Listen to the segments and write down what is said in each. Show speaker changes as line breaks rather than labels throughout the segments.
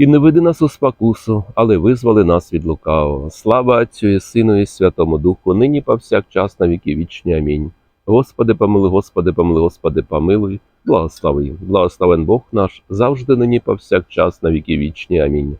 І не веди нас у спокусу, але визволи нас від лукавого. Слава Отцю і Сину і Святому Духу, нині повсякчас на віки вічні. Амінь. Господи, помилуй, Господи, помилуй, Господи, помилуй, благослови. Благословен Бог наш, завжди нині повсякчас на віки вічні. Амінь.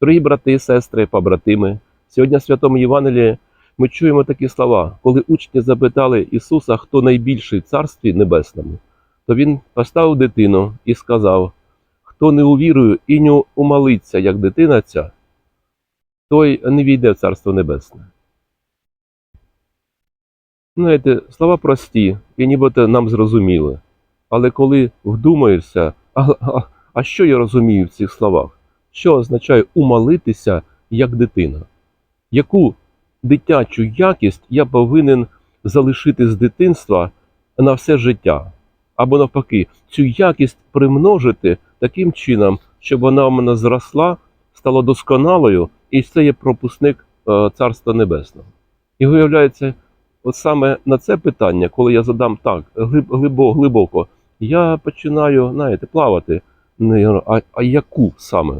Дорогі брати, сестри, побратими, сьогодні в Святому Євангелії ми чуємо такі слова, коли учні запитали Ісуса, хто найбільший в Царстві Небесному, то Він поставив дитину і сказав, хто не увірує і не умолиться, як дитина ця, той не війде в Царство Небесне. Знаєте, слова прості і нібито нам зрозуміли. Але коли вдумаєшся, а, а, а що я розумію в цих словах? Що означає умолитися як дитина? Яку дитячу якість я повинен залишити з дитинства на все життя? Або навпаки, цю якість примножити таким чином, щоб вона в мене зросла, стала досконалою, і це є пропускник е, Царства Небесного. І виявляється, от саме на це питання, коли я задам так глиб- глибо, глибоко, я починаю, знаєте, плавати. Ну, а, а яку саме?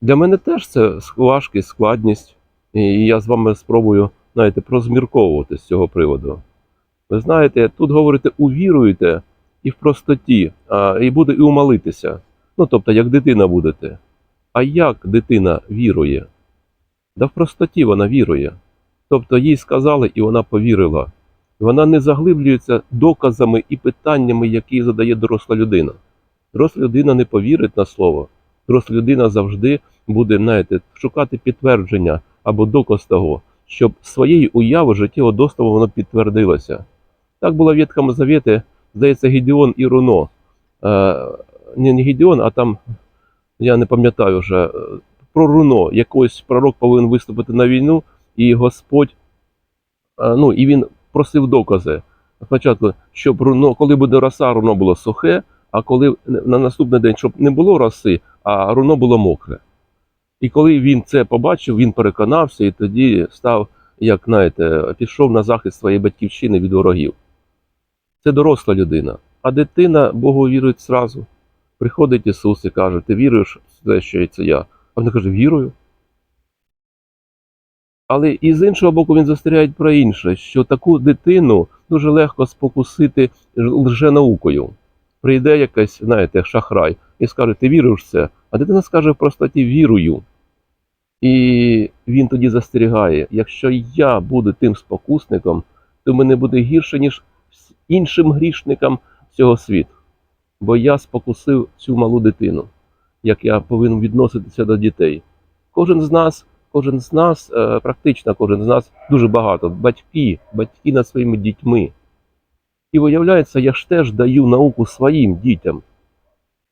Для мене теж це важкість, складність, і я з вами спробую, знаєте, прозмірковувати з цього приводу. Ви знаєте, тут говорите, увіруєте і в простоті, а, і буде і умолитися. Ну, тобто, як дитина будете. А як дитина вірує? Да в простоті вона вірує. Тобто їй сказали, і вона повірила. Вона не заглиблюється доказами і питаннями, які задає доросла людина. Доросла людина не повірить на слово. Доросла людина завжди буде, знаєте, шукати підтвердження або доказ того, щоб своєю уяви життєво доставу воно підтвердилося. Так було в Ветхому Завіті, здається, Гідеон і Руно. Не, не Гідеон, а там, я не пам'ятаю вже, е, про Руно. Якийсь пророк повинен виступити на війну, і Господь, е, ну, і він просив докази. Спочатку, щоб руно, коли буде роса, руно було сухе, а коли на наступний день, щоб не було роси, а руно було мокре. І коли він це побачив, він переконався і тоді став, як знаєте, пішов на захист своєї батьківщини від ворогів. Це доросла людина. А дитина Богу вірує зразу. Приходить Ісус і каже: Ти віруєш в те, що це я? А вона каже, вірую. Але і з іншого боку, він застерігає про інше, що таку дитину дуже легко спокусити лженаукою. Прийде якась, знаєте, шахрай і скаже, ти віруєш в це? А дитина скаже в простоті вірую. І він тоді застерігає: якщо я буду тим спокусником, то мене буде гірше, ніж іншим грішникам цього світу. Бо я спокусив цю малу дитину, як я повинен відноситися до дітей. Кожен з нас, кожен з нас, е, практично кожен з нас дуже багато. Батьки, батьки над своїми дітьми. І виявляється, я ж теж даю науку своїм дітям.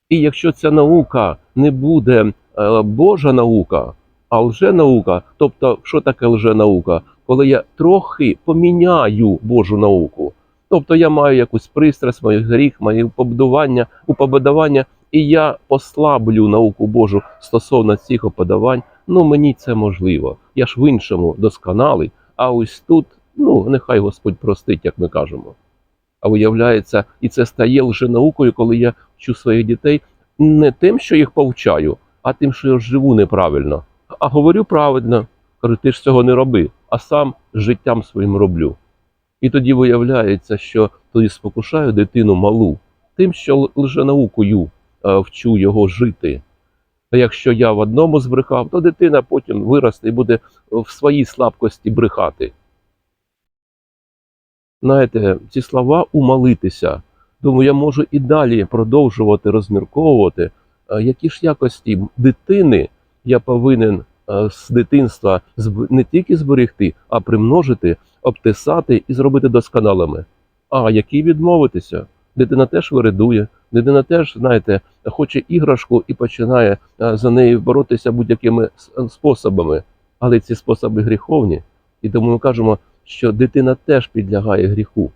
І якщо ця наука не буде е, Божа наука, а лженаука, тобто, що таке лженаука? Коли я трохи поміняю Божу науку. Тобто я маю якусь пристрасть, маю гріх, маю побудування, уподобання, і я послаблю науку Божу стосовно цих оподавань, ну мені це можливо. Я ж в іншому досконалий, а ось тут, ну нехай Господь простить, як ми кажемо. А виявляється, і це стає лише наукою, коли я вчу своїх дітей не тим, що їх повчаю, а тим, що я живу неправильно. А говорю правильно, кажу, ти ж цього не роби, а сам життям своїм роблю. І тоді виявляється, що тоді спокушаю дитину малу тим, що лженаукою е, вчу його жити. А якщо я в одному збрехав, то дитина потім виросте і буде в своїй слабкості брехати. Знаєте, ці слова умолитися. Думаю, я можу і далі продовжувати розмірковувати, е, які ж якості дитини я повинен е, з дитинства не тільки зберегти, а примножити, обтисати і зробити досконалими. А які відмовитися? Дитина теж виридує, дитина теж, знаєте, хоче іграшку і починає е, за нею боротися будь-якими способами. Але ці способи гріховні. І тому ми кажемо, що дитина теж підлягає гріху.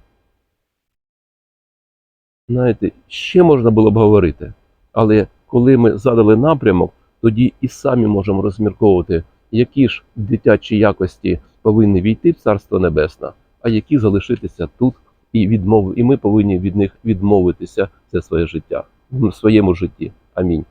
Знаєте, ще можна було б говорити, але коли ми задали напрямок, тоді і самі можемо розмірковувати, які ж дитячі якості повинні війти в Царство Небесне, а які залишитися тут і відмов... і ми повинні від них відмовитися це своє життя в своєму житті. Амінь.